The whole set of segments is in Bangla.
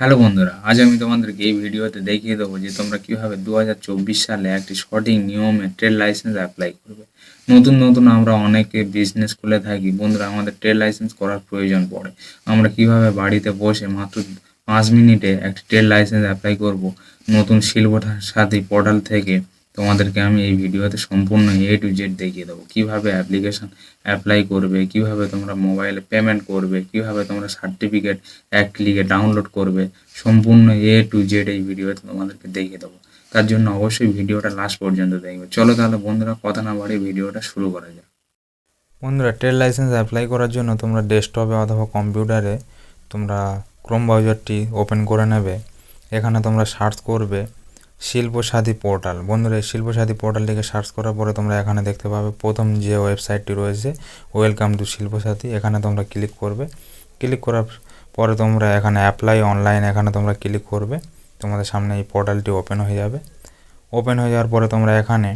হ্যালো বন্ধুরা, আজ আমি তোমাদেরকে এই ভিডিওতে দেখিয়ে দেবো যে তোমরা কীভাবে দু হাজার চব্বিশ সালে একটি সঠিক নিয়মে ট্রেড লাইসেন্স অ্যাপ্লাই করবে। নতুন নতুন আমরা অনেকে বিজনেস খুলে থাকি, বন্ধুরা, আমাদের ট্রেড লাইসেন্স করার প্রয়োজন পড়ে। আমরা কীভাবে বাড়িতে বসে মাত্র পাঁচ মিনিটে একটি ট্রেড লাইসেন্স অ্যাপ্লাই করব? নতুন শিল্পটার সাথী পোর্টাল থেকে তোমাদেরকে আমি এই ভিডিওতে সম্পূর্ণ এ টু জেড দেখিয়ে দেবো। কীভাবে অ্যাপ্লিকেশন অ্যাপ্লাই করবে, কীভাবে তোমরা মোবাইলে পেমেন্ট করবে, কীভাবে তোমরা সার্টিফিকেট এক ক্লিকে ডাউনলোড করবে, সম্পূর্ণ এ টু জেড এই ভিডিওতে তোমাদেরকে দেখিয়ে দেবো। তার জন্য অবশ্যই ভিডিওটা লাস্ট পর্যন্ত দেখবে। চলো তাহলে বন্ধুরা, কথা না বাড়িয়ে ভিডিওটা শুরু করা যাক। বন্ধুরা ট্রেড লাইসেন্স অ্যাপ্লাই করার জন্য তোমরা ডেস্কটপে অথবা কম্পিউটারে তোমরা ক্রোম ব্রাউজারটি ওপেন করে নেবে। এখানে তোমরা সার্চ করবে। শিল্পসাথী পোর্টাল। বন্ধুরা, এই শিল্পসাথী পোর্টালটিকে সার্চ করার পরে তোমরা এখানে দেখতে পাবে প্রথম যে ওয়েবসাইটটি রয়েছে, ওয়েলকাম টু শিল্পসাথী এখানে তোমরা ক্লিক করবে। ক্লিক করার পরে তোমরা এখানে অ্যাপ্লাই অনলাইন এখানে তোমরা ক্লিক করবে। তোমাদের সামনে এই পোর্টালটি ওপেন হয়ে যাবে। ওপেন হয়ে যাওয়ার পরে তোমরা এখানে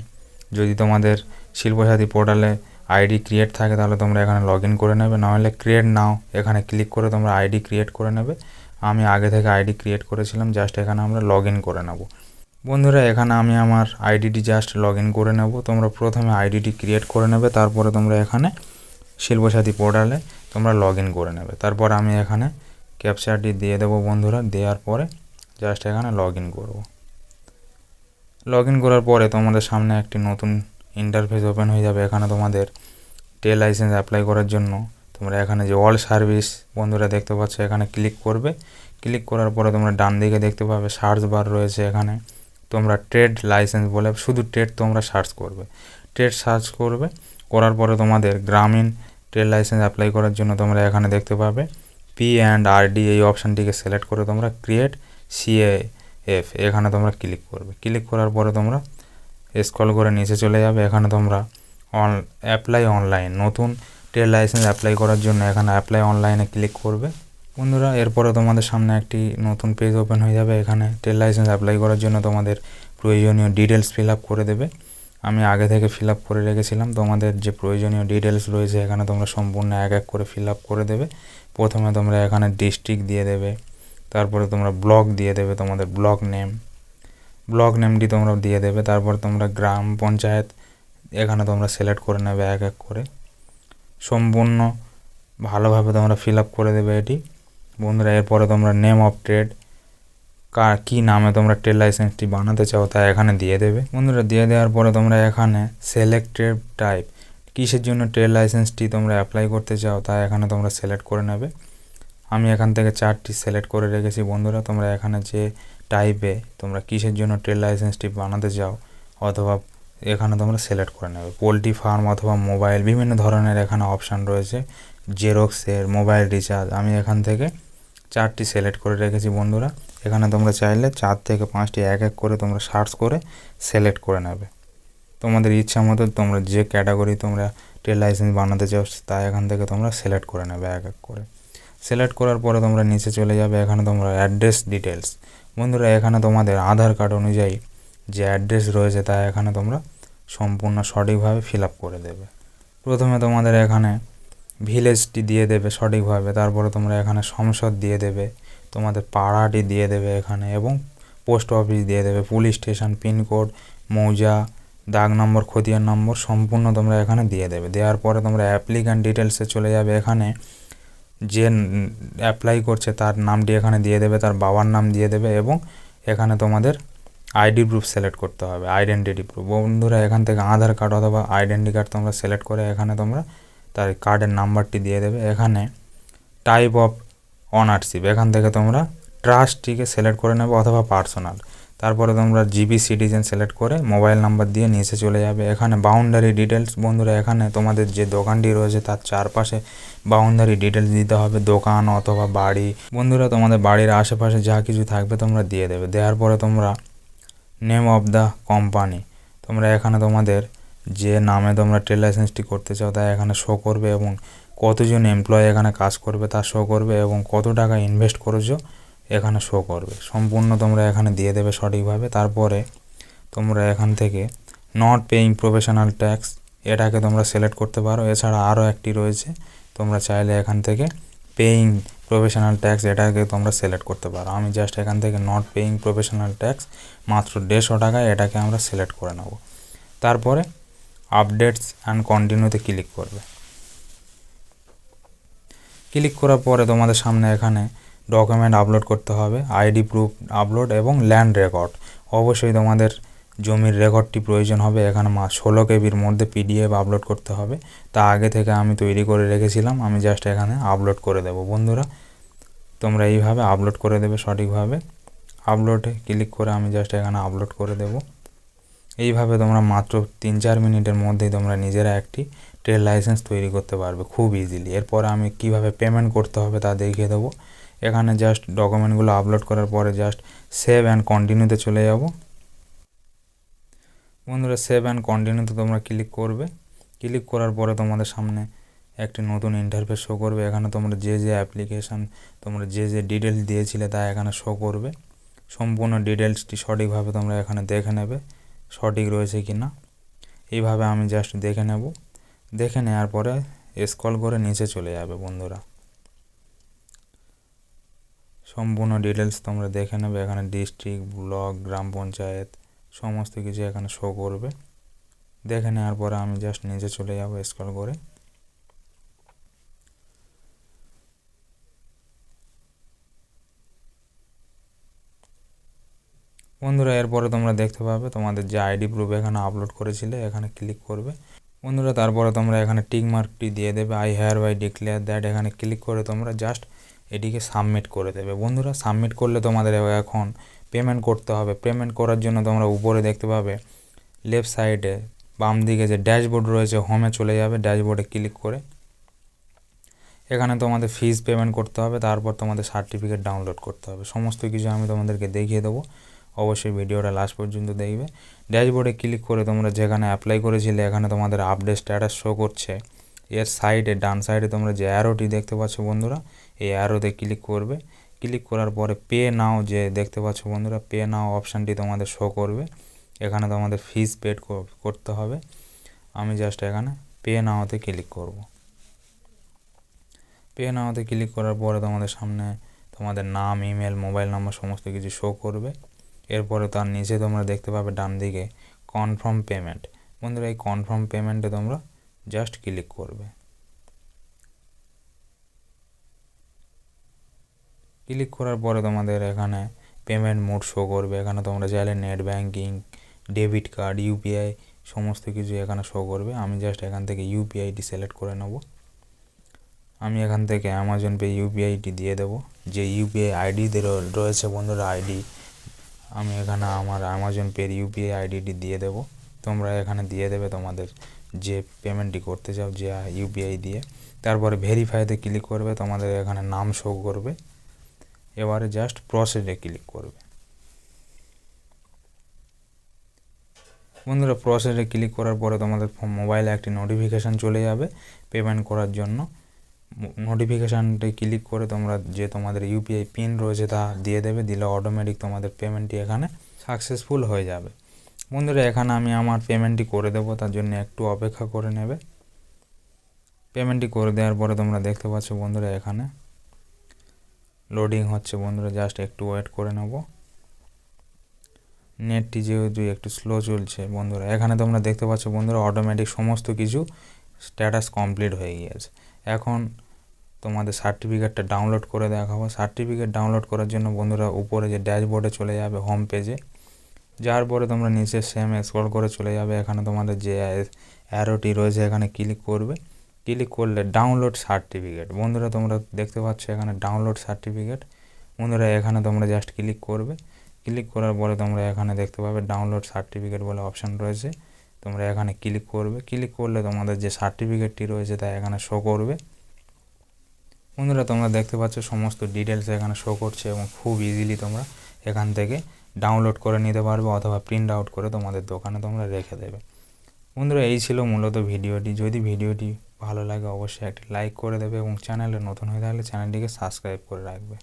যদি তোমাদের শিল্পসাথী পোর্টালে আইডি ক্রিয়েট থাকে, তাহলে তোমরা এখানে লগ ইন করে নেবে। নাহলে ক্রিয়েট নাও, এখানে ক্লিক করে তোমরা আইডি ক্রিয়েট করে নেবে। আমি আগে থেকে আইডি ক্রিয়েট করেছিলাম, জাস্ট এখানে আমরা লগ ইন করে নেব। বন্ধুরা, এখানে আমি আমার আইডিটি জাস্ট লগ ইন করে নেব। তোমরা প্রথমে আইডিটি ক্রিয়েট করে নেবে, তারপরে তোমরা এখানে শিল্পসাথী পোর্টালে তোমরা লগ ইন করে নেবে। তারপর আমি এখানে ক্যাপচারটি দিয়ে দেবো বন্ধুরা, দেওয়ার পরে জাস্ট এখানে লগ ইন করব। লগ ইন করার পরে তোমাদের সামনে একটি নতুন ইন্টারফেস ওপেন হয়ে যাবে এখানে তোমাদের টে লাইসেন্স অ্যাপ্লাই করার জন্য। তোমরা এখানে যে অল সার্ভিস বন্ধুরা দেখতে পাচ্ছ, এখানে ক্লিক করবে। ক্লিক করার পরে তোমরা ডান দিকে দেখতে পাবে সার্চ বার রয়েছে এখানে। তোমরা ট্রেড লাইসেন্স বলে শুধু ট্রেড তোমরা সার্চ করবে। ট্রেড সার্চ করবে, করার পরে তোমাদের গ্রামীণ ট্রেড লাইসেন্স অ্যাপ্লাই করার জন্য তোমরা এখানে দেখতে পাবে। পি অ্যান্ড আরডি এই অপশানটিকে সিলেক্ট করে তোমরা ক্রিয়েট সিএ এফ এখানে তোমরা ক্লিক করবে। ক্লিক করার পরে তোমরা স্ক্রল করে নিচে চলে যাবে। এখানে তোমরা অন অ্যাপ্লাই অনলাইন নতুন ট্রেড লাইসেন্স অ্যাপ্লাই করার জন্য এখানে অ্যাপ্লাই অনলাইনে ক্লিক করবে। বন্ধুরা, এরপরে তোমাদের সামনে একটি নতুন পেজ ওপেন হয়ে যাবে। এখানে ট্রেড লাইসেন্স অ্যাপ্লাই করার জন্য তোমাদের প্রয়োজনীয় ডিটেলস ফিল আপ করে দেবে। আমি আগে থেকে ফিল আপ করে রেখেছিলাম। তোমাদের যে প্রয়োজনীয় ডিটেলস রয়েছে, এখানে তোমরা সম্পূর্ণ এক এক করে ফিল আপ করে দেবে। প্রথমে তোমরা এখানে ডিস্ট্রিক্ট দিয়ে দেবে। তারপরে তোমরা ব্লক দিয়ে দেবে তোমাদের ব্লক নেম ব্লক নেমটি তোমরা দিয়ে দেবে। তারপর তোমরা গ্রাম পঞ্চায়েত, এখানে তোমরা সিলেক্ট করে নেবে এক এক করে। সম্পূর্ণ ভালোভাবে তোমরা ফিল আপ করে দেবে এটি। বন্ধুরা, এরপরে তোমরা নেম অফ ট্রেড কার কী নামে তোমরা ট্রেড লাইসেন্সটি বানাতে চাও তা এখানে দিয়ে দেবে। বন্ধুরা, দিয়ে দেওয়ার পরে তোমরা এখানে সিলেক্টেড টাইপ কিসের জন্য ট্রেড লাইসেন্সটি তোমরা অ্যাপ্লাই করতে চাও তা এখানে তোমরা সিলেক্ট করে নেবে। আমি এখান থেকে চারটি সিলেক্ট করে রেখেছি বন্ধুরা, তোমরা এখানে যে টাইপে তোমরা কিসের জন্য ট্রেড লাইসেন্সটি বানাতে চাও অথবা এখানে তোমরা সিলেক্ট করে নেবে। পোলট্রি ফার্ম অথবা মোবাইল বিভিন্ন ধরনের এখানে অপশান রয়েছে। জেরক্সের মোবাইল রিচার্জ আমি এখান থেকে চারটি সিলেক্ট করে রেখেছি বন্ধুরা। এখানে তোমরা চাইলে চার থেকে পাঁচটি এক এক করে তোমরা সার্চ করে সিলেক্ট করে নেবে। তোমাদের ইচ্ছা মতো তোমরা যে ক্যাটাগরি তোমরা ট্রেড লাইসেন্স বানাতে চাও, তা এখান থেকে তোমরা সিলেক্ট করে নেবে এক এক করে। সিলেক্ট করার পরে তোমরা নিচে চলে যাবে, এখানে তোমরা অ্যাড্রেস ডিটেলস বন্ধুরা, এখানে তোমাদের আধার কার্ড অনুযায়ী যে অ্যাড্রেস রয়েছে, তা এখানে তোমরা সম্পূর্ণ সঠিকভাবে ফিল আপ করে দেবে। প্রথমে তোমাদের এখানে ভিলেজটি দিয়ে দেবে সঠিকভাবে, তারপরে তোমরা এখানে সংসদ দিয়ে দেবে, তোমাদের পাড়াটি দিয়ে দেবে এখানে এবং পোস্ট অফিস দিয়ে দেবে, পুলিশ স্টেশন পিনকোড মৌজা, দাগ নম্বর, খতিয়ান নম্বর সম্পূর্ণ তোমরা এখানে দিয়ে দেবে। দেওয়ার পরে তোমরা অ্যাপ্লিক্যান্ট ডিটেলসে চলে যাবে এখানে, যে অ্যাপ্লাই করছে তার নামটি এখানে দিয়ে দেবে, তার বাবার নাম দিয়ে দেবে এবং এখানে তোমাদের আইডি প্রুফ সিলেক্ট করতে হবে আইডেন্টিটি প্রুফ বন্ধুরা, এখান থেকে আধার কার্ড অথবা আইডেন্টি কার্ড তোমরা সিলেক্ট করে এখানে তোমরা তার কার্ডের নাম্বারটি দিয়ে দেবে। এখানে টাইপ অফ অনারশিপ এখান থেকে তোমরা ট্রাস্টটিকে সিলেক্ট করে নেবে অথবা পার্সোনাল তারপরে তোমরা জিবি সিটিজেন সিলেক্ট করে মোবাইল নাম্বার দিয়ে নিচে চলে যাবে। এখানে বাউন্ডারি ডিটেলস বন্ধুরা এখানে তোমাদের যে দোকানটি রয়েছে তার চারপাশে বাউন্ডারি ডিটেলস দিতে হবে, দোকান অথবা বাড়ি। বন্ধুরা, তোমাদের বাড়ির আশেপাশে যা কিছু থাকবে তোমরা দিয়ে দেবে। দেওয়ার পরে তোমরা নেম অফ দ্য কোম্পানি তোমরা এখানে তোমাদের যে নামে তোমরা ট্রেড লাইসেন্সটি করতে চাও, তা এখানে শো করবে এবং কতজন এমপ্লয় এখানে কাজ করবে তা শো করবে এবং কত টাকা ইনভেস্ট করেছ এখানে শো করবে। সম্পূর্ণ তোমরা এখানে দিয়ে দেবে সঠিকভাবে। তারপরে তোমরা এখান থেকে নট পেইং প্রফেশনাল ট্যাক্স এটাকে তোমরা সিলেক্ট করতে পারো। এছাড়া আরও একটি রয়েছে, তোমরা চাইলে এখান থেকে পেইং প্রফেশনাল ট্যাক্স এটাকে তোমরা সিলেক্ট করতে পারো। আমি জাস্ট এখান থেকে নট পেইং প্রফেশনাল ট্যাক্স মাত্র দেড়শো টাকায় এটাকে আমরা সিলেক্ট করে নেব। তারপরে আপডেটস অ্যান্ড কন্টিনিউতে ক্লিক করবে। ক্লিক করার পরে তোমাদের সামনে এখানে ডকুমেন্ট আপলোড করতে হবে আইডি প্রুফ আপলোড এবং ল্যান্ড রেকর্ড অবশ্যই তোমাদের জমির রেকর্ডটি প্রয়োজন হবে, এখানে মা ষোলো কেবির মধ্যে পিডিএফ আপলোড করতে হবে। তা আগে থেকে আমি তৈরি করে রেখেছিলাম, আমি জাস্ট এখানে আপলোড করে দেবো। বন্ধুরা, তোমরা এইভাবে আপলোড করে দেবে সঠিকভাবে। আপলোডে ক্লিক করে আমি জাস্ট এখানে আপলোড করে দেবো। এইভাবে তোমরা মাত্র তিন চার মিনিটের মধ্যেই তোমরা নিজেরা একটি ট্রেড লাইসেন্স তৈরি করতে পারবে খুব ইজিলি এরপর আমি কীভাবে পেমেন্ট করতে হবে তা দেখিয়ে দেবো। এখানে জাস্ট ডকুমেন্টগুলো আপলোড করার পরে জাস্ট সেভ অ্যান্ড কন্টিনিউতে চলে যাব। বন্ধুরা সেভ অ্যান্ড কন্টিনিউতে তোমরা ক্লিক করবে। ক্লিক করার পরে তোমাদের সামনে একটি নতুন ইন্টারফেস শো করবে। এখানে তোমরা যে যে অ্যাপ্লিকেশান তোমরা যে যে ডিটেলস দিয়েছিলে তা এখানে শো করবে। সম্পূর্ণ ডিটেলসটি সঠিকভাবে তোমরা এখানে দেখে নেবে। সঠিক রয়েছে কি না, এইভাবে আমি জাস্ট দেখে নেব। দেখে নেওয়ার পরে স্কল করে নিচে চলে যাবে বন্ধুরা। সম্পূর্ণ ডিটেলস তোমরা দেখে নেবে, এখানে ডিস্ট্রিক্ট ব্লক গ্রাম পঞ্চায়েত, সমস্ত কিছু এখানে শো করবে। দেখে নেওয়ার পরে আমি জাস্ট নিচে চলে যাব স্কল করে। বন্ধুরা, এরপরে তোমরা দেখতে পাবে তোমাদের যে আইডি প্রুফ এখানে আপলোড করেছিলে, এখানে ক্লিক করবে। বন্ধুরা, তারপরে তোমরা এখানে টিক মার্কটি দিয়ে দেবে। I hereby declare that এখানে ক্লিক করে তোমরা জাস্ট এটিকে সাবমিট করে দেবে। বন্ধুরা, সাবমিট করলে তোমাদের এখন পেমেন্ট করতে হবে। পেমেন্ট করার জন্য তোমরা উপরে দেখতে পাবে, লেফট সাইডে বাম দিকে যে ড্যাশবোর্ড রয়েছে, হোমে চলে যাবে। ড্যাশবোর্ডে ক্লিক করে এখানে তোমাদের ফিজ পেমেন্ট করতে হবে। তারপর তোমাদের সার্টিফিকেট ডাউনলোড করতে হবে। সমস্ত কিছু আমি তোমাদেরকে দেখিয়ে দেবো। অবশ্যই ভিডিওটা লাস্ট পর্যন্ত দেখবে। ড্যাশবোর্ডে ক্লিক করে তোমরা যেখানে অ্যাপ্লাই করেছিলে, এখানে তোমাদের আপডেট স্ট্যাটাস শো করছে। এর সাইডে ডান সাইডে তোমরা যে অ্যারোটি দেখতে পাচ্ছ বন্ধুরা, এই অ্যারোতে ক্লিক করবে। ক্লিক করার পরে পে নাও যে দেখতে পাচ্ছ বন্ধুরা পে নাও অপশানটি তোমাদের শো করবে। এখানে তোমাদের ফিস পেড করতে হবে। আমি জাস্ট এখানে পে নাওতে ক্লিক করব। পে নাওতে ক্লিক করার পরে তোমাদের সামনে তোমাদের নাম ইমেল মোবাইল নাম্বার সমস্ত কিছু শো করবে। এরপরে তার নিচে তোমরা দেখতে পাবে ডান দিকে কনফার্ম পেমেন্ট বন্ধুরা, এই কনফার্ম পেমেন্টে তোমরা জাস্ট ক্লিক করবে। ক্লিক করার পরে তোমাদের এখানে পেমেন্ট মোড শো করবে। এখানে তোমরা চাইলে net banking debit card UPI সমস্ত কিছু এখানে শো করবে। আমি জাস্ট এখান থেকে ইউপিআইটি সিলেক্ট করে নেব। আমি এখান থেকে অ্যামাজন পে ইউপিআইটি দিয়ে দেবো। যে ইউপিআই আইডি রয়েছে বন্ধুরা আইডি আমি এখানে আমার অ্যামাজন পের ইউপিআই আইডিটি দিয়ে দেবো। তোমরা এখানে দিয়ে দেবে তোমাদের যে পেমেন্টটি করতে চাও, যে ইউপিআই দিয়ে তারপরে ভেরিফাইতে ক্লিক করবে, তোমাদের এখানে নাম শো করবে। এবারে জাস্ট প্রসেসে ক্লিক করবে। বন্ধুরা প্রসেসে ক্লিক করার পরে তোমাদের মোবাইলে একটি নোটিফিকেশান চলে যাবে পেমেন্ট করার জন্য। নোটিফিকেশানটি ক্লিক করে তোমরা যে তোমাদের ইউপিআই পিন রয়েছে তা দিয়ে দেবে, দিলে অটোমেটিক তোমাদের পেমেন্টটি এখানে সাকসেসফুল হয়ে যাবে। বন্ধুরা, এখানে আমি আমার পেমেন্টটি করে দেবো, তার জন্য একটু অপেক্ষা করে নেবে। পেমেন্টটি করে দেওয়ার পরে তোমরা দেখতে পাচ্ছ বন্ধুরা, এখানে লোডিং হচ্ছে। বন্ধুরা জাস্ট একটু ওয়েট করে নেব। নেটটি যেহেতু একটু স্লো চলছে, বন্ধুরা, এখানে তোমরা দেখতে পাচ্ছ বন্ধুরা অটোমেটিক সমস্ত কিছু স্ট্যাটাস কমপ্লিট হয়ে গিয়েছে। এখন তোমাদের সার্টিফিকেটটা ডাউনলোড করে দেখাবো। সার্টিফিকেট ডাউনলোড করার জন্য বন্ধুরা উপরে যে ড্যাশবোর্ডে চলে যাবে হোম পেজে যার পরে তোমরা নিচে সেম স্ক্রল করে চলে যাবে। এখানে তোমাদের যে অ্যারোটি রয়েছে এখানে ক্লিক করবে। ক্লিক করলে ডাউনলোড সার্টিফিকেট বন্ধুরা তোমরা দেখতে পাচ্ছ এখানে ডাউনলোড সার্টিফিকেট বন্ধুরা এখানে তোমরা জাস্ট ক্লিক করবে। ক্লিক করার পরে তোমরা এখানে দেখতে পাবে ডাউনলোড সার্টিফিকেট বলে অপশান রয়েছে। তোমরা এখানে ক্লিক করবে। ক্লিক করলে তোমাদের যে সার্টিফিকেটটি রয়েছে তা এখানে শো করবে। বন্ধুরা, তোমরা দেখতে পাচ্ছ সমস্ত ডিটেলস এখানে শো করছে এবং খুব ইজিলি তোমরা এখান থেকে ডাউনলোড করে নিতে পারবে অথবা প্রিন্ট আউট করে তোমাদের দোকানে তোমরা রেখে দেবে। বন্ধুরা, এই ছিল মূলত ভিডিওটি। যদি ভিডিওটি ভালো লাগে, অবশ্যই একটি লাইক করে দেবে এবং চ্যানেলে নতুন হয়ে থাকলে চ্যানেলটিকে সাবস্ক্রাইব করে রাখবে।